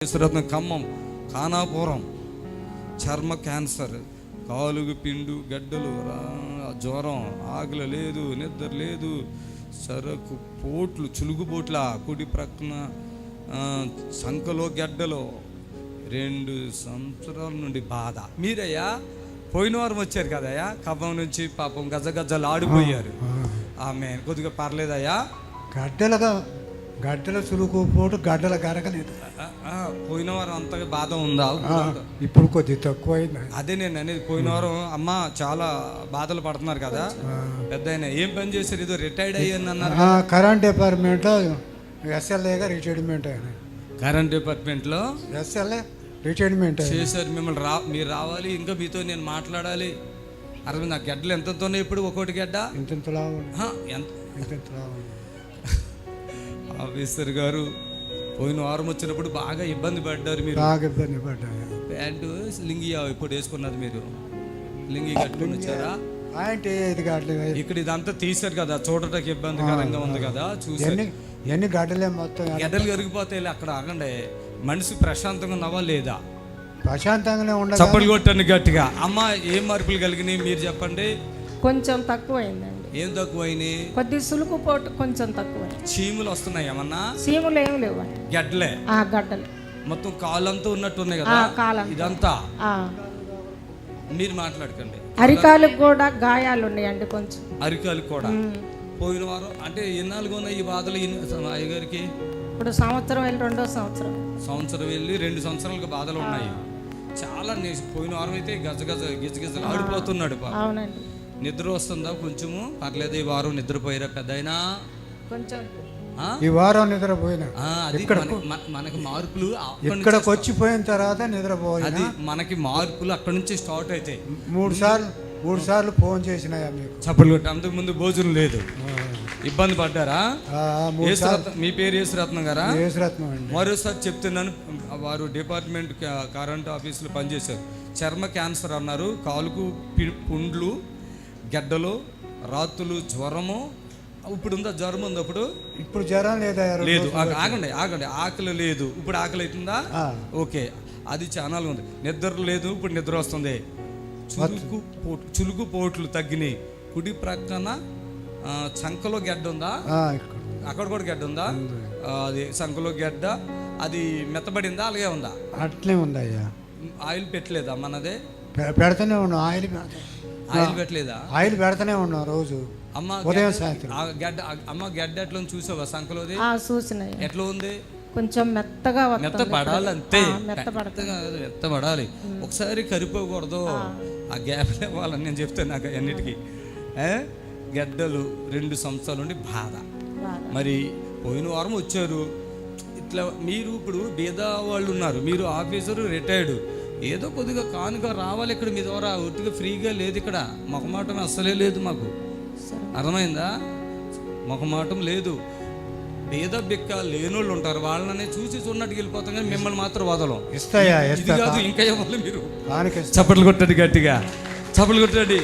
ఈశ్వరత్నం ఖమ్మం ఖానాపురం. చర్మ క్యాన్సర్ కాలుగు పిండు గడ్డలు జ్వరం ఆకలి లేదు నిద్ర లేదు సరకు పోట్లు చులుగుపోట్ల కుడి ప్రక్కన ఆ, సంకలో గడ్డలు రెండు సంవత్సరాల నుండి బాధ. మీరయ్యా పోయిన వారం వచ్చారు కదయ్యా ఖమ్మం నుంచి పాపం గజ గజలు ఆడిపోయారు. ఆమె కొద్దిగా పర్లేదయ్యా. గడ్డలుగా గడ్డల చురుకు పోటు గడ్డల గరగలేదు పోయిన వారం అంతగా బాధ ఉందా? ఇప్పుడు కొద్ది తక్కువైంది. అదే నేను అనేది పోయిన వారం అమ్మ చాలా బాధలు పడుతున్నారు కదా. పెద్ద ఏం పని చేశారు? ఏదో రిటైర్డ్ అయ్యాను అన్నారు కరెంట్ డిపార్ట్మెంట్లో ఎస్ఎల్ఏగా రిటైర్మెంట్ అయినా కరెంట్ డిపార్ట్మెంట్లో? ఎస్ఎల్ఏ రిటైర్మెంట్ చేశారు మిమ్మల్ని రా మీరు రావాలి ఇంకా మీతో నేను మాట్లాడాలి. అరవై నా గడ్డలు ఎంతతోనే ఇప్పుడు ఒక్కోటి గడ్డ? ఎంత? ఉంది ఆఫీసర్ గారు పోయిన వారం వచ్చినప్పుడు బాగా ఇబ్బంది పడ్డారు మీరు. బాగా ఇబ్బంది ప్యాంటు లింగి ఇప్పుడు వేసుకున్నది మీరు. లింగి కట్టుకుని వచ్చారా? ఇది ఇక్కడ ఇదంతా తీశారు కదా చూడటానికి ఇబ్బందికరంగా ఉంది కదా చూసారు ఎన్ని గడ్డలే మొత్తం గడ్డలు కరిగిపోతాయి అక్కడ ఆగండి. మనిషి ప్రశాంతంగా నవ్వా లేదా ప్రశాంతంగానే ఉండగా చప్పట్లు కొట్టండి గట్టిగా. అమ్మ ఏం మార్పులు కలిగినాయి మీరు చెప్పండి? కొంచెం తక్కువైందండి. ఏం తక్కువైనాయి? కొద్ది సులుకు పోటు కొంచెం తక్కువైంది చీములు వస్తున్నాయి ఏమన్నా? సీములు ఏమి లేవండి గడ్డలే? ఆ గడ్డలు. మొత్తం కాళ్ళంతా ఉన్నట్టు ఉన్నాయి కదా? కాలం ఇదంతా? మీరు మాట్లాడకండి. అరికాలకు కూడా గాయాలు ఉన్నాయండి కొంచెం. అరికాలు కూడా. పోయిన వారం అంటే ఎన్నాళ్ళుగా ఉన్నాయి ఈ బాధలు అయ్యగారికి? ఇప్పుడు సంవత్సరం వెళ్ళి రెండో సంవత్సరం. సంవత్సరం వెళ్ళి రెండు సంవత్సరాలుగా బాధలు ఉన్నాయి. చాలా పోయిన వారం అయితే గజ గజ గిజ గిజలు ఆడిపోతున్నాడు. అవునండి. నిద్ర వస్తుందా కొంచెము? పర్లేదు ఈ వారం నిద్రపోయారా పెద్ద కొంచెం. ఈ వారం నిద్రపోయినా. మనకి మార్పులు ఇక్కడికి వచ్చిపోయిన తర్వాత నిద్రపోయినా? అది మనకి మార్పులు అక్కడి నుంచి స్టార్ట్ అవుతాయి మూడు సార్లు మూడు సార్లు ఫోన్ చేసినాయా మీకు? చప్పట్లు కొట్టి అంతకు ముందు భోజనం లేదు. ఇబ్బంది పడ్డారా? ఆ, మూడు యేసురత్నం మీ పేరు యేసురత్నం గారా? యేసురత్నం అండి. మరోసారి చెప్తున్నాను వారు డిపార్ట్మెంట్ కరెంట్ ఆఫీసులో పనిచేశారు. చర్మ క్యాన్సర్ అన్నారు కాలుకు పుండ్లు గడ్డలు రాత్రులు జ్వరము. ఇప్పుడు ఉందా? జ్వరం ఉంది అప్పుడు ఇప్పుడు జ్వరం లేదా లేదు. ఆగ- ఆగండి ఆగండి. ఆకలి లేదు. ఇప్పుడు ఆకలి అవుతుందా. ఓకే. అది చాలా ఉంది. నిద్ర లేదు ఇప్పుడు నిద్ర వస్తుంది. చులుకు పోటు చులుకు పోట్లు తగ్గినాయి. కుడి ప్రక్కన చంకలో గడ్డ ఉందా? అక్కడ కూడా గడ్డ ఉందా? అది సంకలో గడ్డ. అది మెత్తబడిందా? అలాగే ఉందా? అట్లే ఉంది ఆయిల్ పెట్టలేదా మనదే? పెడతానే ఉన్నాం. ఆయిల్ ఆయిల్ పెట్టలేదా? ఆయిల్ పెడతానే ఉన్నాం రోజు. అమ్మ ఉదయం గడ్డ- సాయంత్రం. ఆ గడ్డ ఆ- అమ్మ గడ్డ ఎట్లా ఉంది చూసావా సంకలోది? ఆ చూసినాయి ఎట్లా ఉంది? కొంచెం మెత్తగా మెత్త పడాలి అంతే ఆ, మెత్త పడుతుంది మెత్తగా కాదు, మెత్త పడాలి. ఒకసారి కరిపోకూడదు ఆ. గ్యాప్ ఇవ్వాలని నేను చెప్తాను నాకు అన్నిటికీ. ఏ? గడ్డలు రెండు సంవత్సరాల నుండి బాధ. బాగా. మరి పోయిన వారం వచ్చారు. ఇట్లా మీరు ఇప్పుడు బీద వాళ్ళు ఉన్నారు. మీరు ఆఫీసరు రిటైర్డ్ ఏదో కొద్దిగా కానుక రావాలి ఇక్కడ మీ ద్వారా. ఒట్టిగా ఫ్రీగా లేదు ఇక్కడ. మొహమాటం అస్సలే లేదు మాకు. అర్థమైందా? మొహమాటం లేదు. బీద బిక్క లేనోళ్ళు ఉంటారు. వాళ్ళని చూసి చూడనట్టుకు వెళ్ళిపోతాం కానీ మిమ్మల్ని మాత్రం వదలం. ఇస్తాయా? ఇది కాదు ఇంకా ఇవ్వాలి మీరు? చప్పట్లు కొట్టండి గట్టిగా. చప్పట్లు కొట్టండి.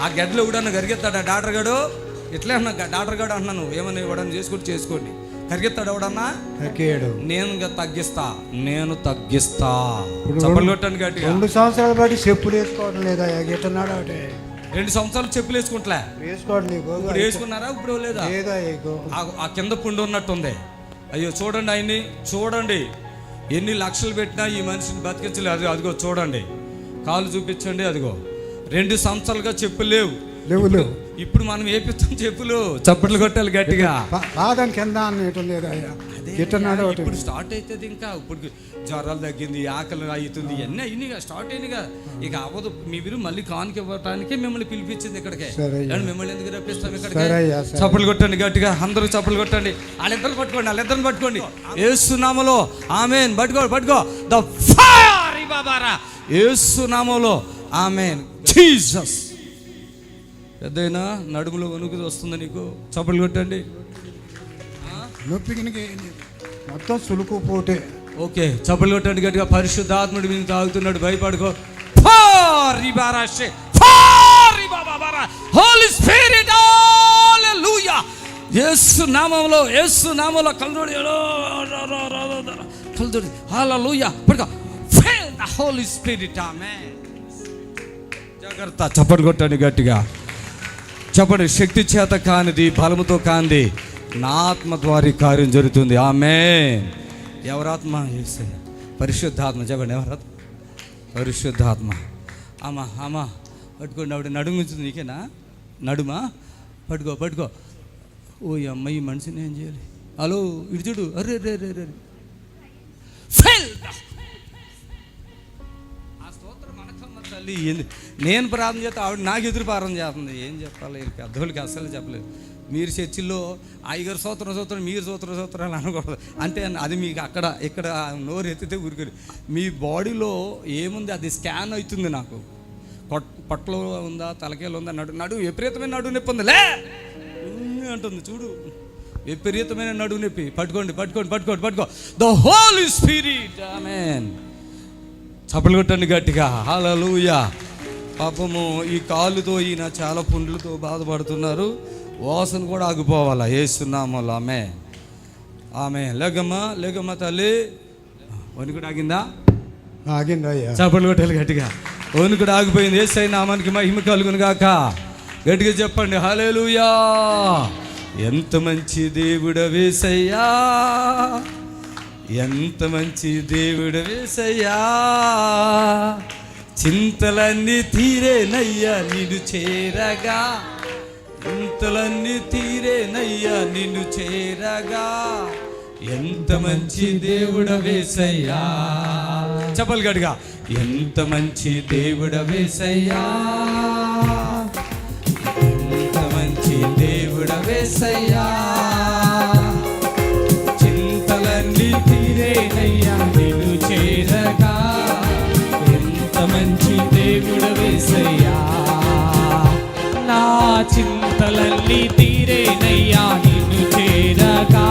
ఆ గడ్డలో కూడా కరిగెత్తాడా డాక్టర్ గాడు. ఇట్లే అన్నా డాక్టర్ గాడు అన్నాను ఏమన్నా ఇవ్వడం చేసుకుంటే చేసుకోండి. కరిగెత్తాడు ఎవడన్నా? తగ్గేయడు నేను తగ్గిస్తా నేను తగ్గిస్తా. చప్పట్లు కొట్టండి గట్టిగా. రెండు సంవత్సరాలు బట్టి చెప్పులు వేసుకోవడం లేదా? గిట్టన్నాడు ఒకటి రెండు సంవత్సరాలు చెప్పులు వేసుకుంటలే. ఇప్పుడు వేసుకున్నారా? ఇప్పుడు లేదా? ఆ కింద పుండు ఉన్నట్టుంది. అయ్యో చూడండి ఆయన్ని చూడండి. ఎన్ని లక్షలు పెట్టినా ఈ మనిషిని బతికించలేదు. అది అదిగో చూడండి. కాలు చూపించండి అదిగో. రెండు సంవత్సరాలుగా చెప్పులు లేవు. లేవు లేవు. ఇప్పుడు మనం ఏపిస్తాం చెప్పులు చప్పట్లు కొట్టాలి గట్టిగా? పాదం కింద లేదా ఇప్పుడు స్టార్ట్ అవుతుంది ఇంకా. ఇప్పుడు జ్వరాలు తగ్గింది ఆకలి అవుతుంది ఇవన్నీ అయినాయి స్టార్ట్ అయినాయిగా. ఇక అవ్వదు మీరు మళ్ళీ కానుక ఇవ్వటానికి మిమ్మల్ని పిలిపించింది ఇక్కడికే. మిమ్మల్ని ఎందుకు రప్పిస్తాం ఇక్కడికి? సరే చప్పలు కొట్టండి గట్టిగా అందరూ చప్పలు కొట్టండి. వాళ్ళిద్దరు పట్టుకోండి వాళ్ళిద్దరిని పట్టుకోండి. ఏసునామలో ఆమెన్. పట్టుకో పట్టుకో. ద ఫైర్ బాబారా ఏసునామలో ఆమెన్. జీసస్. పెద్దయినా నడుములో వణుకు వస్తుంది నీకు? చప్పలు కొట్టండి. నొప్పి గినక ఏం లేదు. మొత్తం సులుకు పోటే ఓకే చప్పలు కొట్టండి గట్టిగా. పరిశుద్ధాత్ముడు మీద తాగుతున్నాడు. భయపడుకో. హోలీ స్పిరిట్ హల్లెలూయా యేసు నామములో యేసు నామములో కలరోడి కలుదు హల్లెలూయ పడుకో. Fill the holy spirit amen జాగ్రత్త. చప్పట్లు కొట్టండి గట్టిగా. చెప్పండి శక్తి చేత కానిది బలముతో కానిది నా ఆత్మ ద్వారా కార్యం జరుగుతుంది. ఆమె ఎవరాత్మ? యేసయ్య. పరిశుద్ధాత్మ. చెప్పండి ఎవరాత్మ? పరిశుద్ధాత్మ. అమ్మా అమ్మా పట్టుకోండి ఆవిడ నడుము నీకేనా? నడుమా? పట్టుకో పట్టుకో. ఓ ఈ ఈ మనిషిని ఏం చేయాలి? హలో ఇటు చూడు. అరే రే రే రే ఫెయిల్ తల్లి ఏంది? నేను ప్రార్థన చేస్తే ఆవిడ నాకు ఎదురు ప్రార్థన చేస్తుంది. ఏం చెప్పాలి? వీళ్ళ పెద్దోళ్ళకి అస్సలు చెప్పలేదు. మీరు చర్చిల్లో ఐగారు సూత్రం సూత్రం మీరు సూత్రం సూత్రాలు అనకూడదు. అంటే అది మీకు అక్కడ ఇక్కడ నోరు ఎత్తితే ఊరికరు. మీ బాడీలో ఏముంది? అది స్కాన్ అవుతుంది నాకు. పొట్ పొట్టలో ఉందా? తలకేలు ఉందా? నడు నడు విపరీతమైన నడువు నొప్పి ఉంది. లే! అంటుంది. చూడు. విపరీతమైన నడువు నొప్పి. పట్టుకోండి పట్టుకోండి పట్టుకోండి పట్టుకో. ద హోల్ స్పిరిట్ ఆమెన్ చప్పలు కొట్టండి గట్టిగా. హల్లెలూయా. పాపము ఈ కాలుతో ఈయన చాలా పుండ్లతో బాధపడుతున్నారు. వాసన కూడా ఆగిపోవాలా? ఏసున్నామలు ఆమె ఆమె లేగమ్మా లేగమ్మా తల్లి. వణుకుడు ఆగిందా? ఆగిందయ్యా చప్పలు కొట్టాలి గట్టిగా. వణుకుడు ఆగిపోయింది. ఏసై నామానికి మహిమ కలుగును గాక. గట్టిగా చెప్పండి. హల్లెలూయా. ఎంత మంచి దేవుడ వేసయ్యా ఎంత మంచి దేవుడు వేసయ్యా. చింతలన్నీ తీరేనయ్యా నిన్ను చేరగా. చింతలన్నీ తీరేనయ్యా నిన్ను చేరగా. ఎంత మంచి దేవుడ వేసయ్యా. చెప్పలు గడిగా ఎంత మంచి దేవుడ వేసయ్యా. ఎంత మంచి దేవుడ వేసయ్యా. చింతలన్నీ తీరేనయ్యా నిన్ను చేరగా.